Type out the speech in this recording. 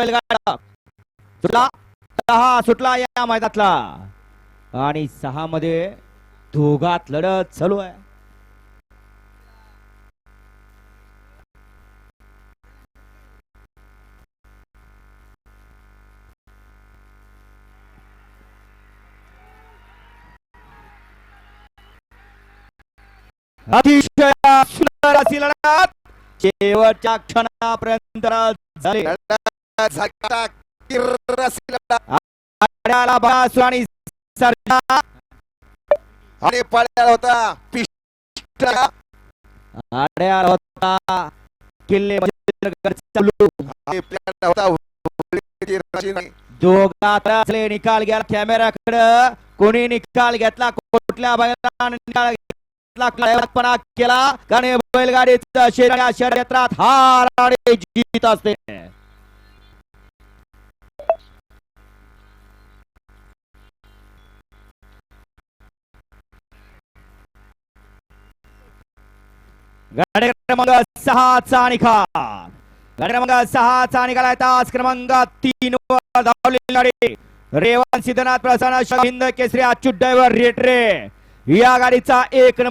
बैलगाडा. सुटला. सहा सुटला या मैदानातला. आणि सहा मध्ये दोघात लढत चालू आहे. अतिशय सुंदर अशी लढत. शेवटच्या क्षणापर्यंत झाले. आड्याला बासू आणि सर्जा. आणि पळाला होता पिस्टल आड्याला होता किल्ले चालू आणि पळाला होता निकाल घ्या कॅमेऱ्याकडे. कोणी निकाल घेतला कुठल्या बैलाने निकाल घेतला केला. कारण बैलगाडीचं शरीर या शर्यत्रात हार आणि जीत असते. गाडी क्रमांक सहाचा निकाल गाडी क्रमांक सहाचा निकाल आहे तास क्रमांक तीन वर धावलेली गाडी सिद्धनाथ प्रसन्न हिंद केसरी अच्युत ड्रायव्हर रेटरे या गाडीचा एक नंबर